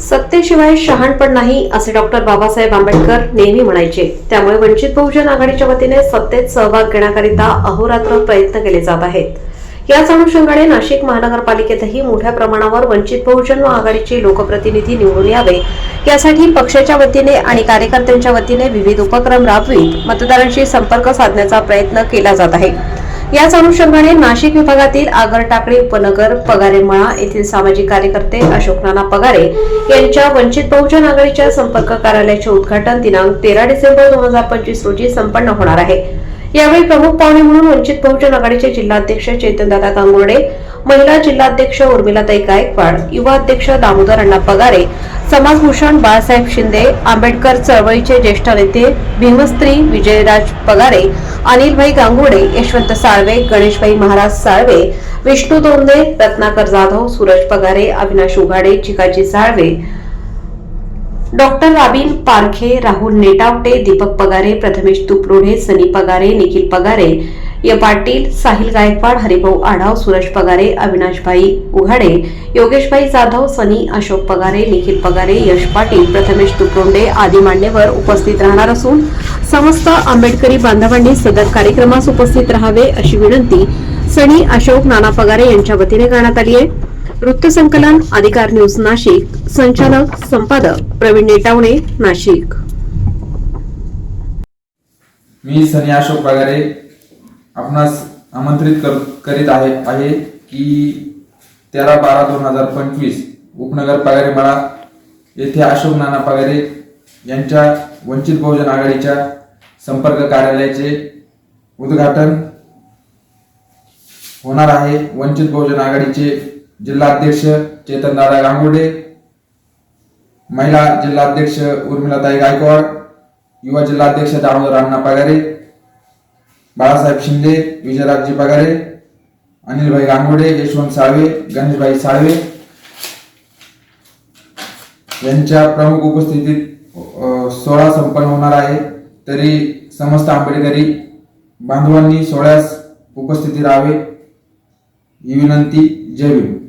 सत्तेशिवाय शहाणपण नाही असे डॉक्टर बाबासाहेब आंबेडकर नेहमी म्हणायचे. त्यामुळे वंचित बहुजन आघाडीच्या वतीने सत्तेत सहभाग घेण्याकरिता अहोरात्र प्रयत्न केले जात आहेत. याच अनुषंगाने नाशिक महानगरपालिकेतही मोठ्या प्रमाणावर वंचित बहुजन व आघाडीचे लोकप्रतिनिधी निवडून यावे. यासाठी पक्षाच्या वतीने आणि कार्यकर्त्यांच्या वतीने विविध उपक्रम राबवित मतदारांशी संपर्क साधण्याचा प्रयत्न केला जात आहे. याच अनुषंगाने नाशिक विभागातील आगरटाकळी उपनगर पगारे मळा येथील सामाजिक कार्यकर्ते अशोक नाना पगारे यांच्या वंचित बहुजन आघाडीच्या संपर्क कार्यालयाचे उद्घाटन दिनांक तेरा डिसेंबर दोन हजार पंचवीस रोजी संपन्न होणार आहे. यावेळी प्रमुख पाहुणे म्हणून वंचित बहुजन आघाडीचे जिल्हाध्यक्ष चेतनदादा गांगुर्डे महिला जिल्हाध्यक्ष उर्मिलाताई गायकवाड युवा अध्यक्ष दामोदर अण्णा पगारे समाजभूषण बाळासाहेब शिंदे आंबेडकर चळवळीचे ज्येष्ठ नेते भीमस्त्री विजयराज पगारे अनिलभाई गांगुडे यशवंत साळवे गणेशभाई महाराज साळवे विष्णू दोंदे रत्नाकर जाधव सूरज पगारे अविनाश उघाडे चिकाजी साळवे डॉक्टर राबीन पारखे राहुल नेटावटे दीपक पगारे प्रथमेश तुपरोढे सनी पगारे निखिल पगारे या पाटील साहिल गायकवाड हरिभाऊ आढाव सुरेश पगारे अविनाशभाई उघाडे योगेशभाई जाधव सनी अशोक पगारे निखिल पगारे यश पाटील प्रथमेश तुपरोंडे आदी मान्यवर उपस्थित राहणार असून समस्त आंबेडकरी बांधवांनी सदर कार्यक्रमास उपस्थित राहावे अशी विनंती सनी अशोक नाना पगारे यांच्या वतीने करण्यात आली आहे. वृत्तसंकलन अधिकार न्यूज नाशिक. संचालक संपादक प्रवीण नेटावणे नाशिक. मी सनी अशोक पगारे आपणास आमंत्रित कर करीत आहे आहे की तेरा बारा दोन हजार पंचवीस उपनगर पगारे मळा येथे अशोक नाना पगारे यांच्या वंचित बहुजन आघाडीच्या संपर्क कार्यालयाचे उद्घाटन होणार आहे. वंचित बहुजन आघाडीचे जिल्हाध्यक्ष चेतनदादा गांगुडे महिला जिल्हाध्यक्ष उर्मिलाताई गायकवाड युवा जिल्हाध्यक्ष दामोदर अण्णा पगारे बाळासाहेब शिंदे विजयराजजी पगारे अनिलभाई गांगोडे यशवंत साळवे गणेशभाई साळवे यांच्या प्रमुख उपस्थितीत सोहळा संपन्न होणार आहे. तरी समस्त आंबेडकरी बांधवांनी सोहळ्यास उपस्थिती राहावे. ही विनंती. जय भीम.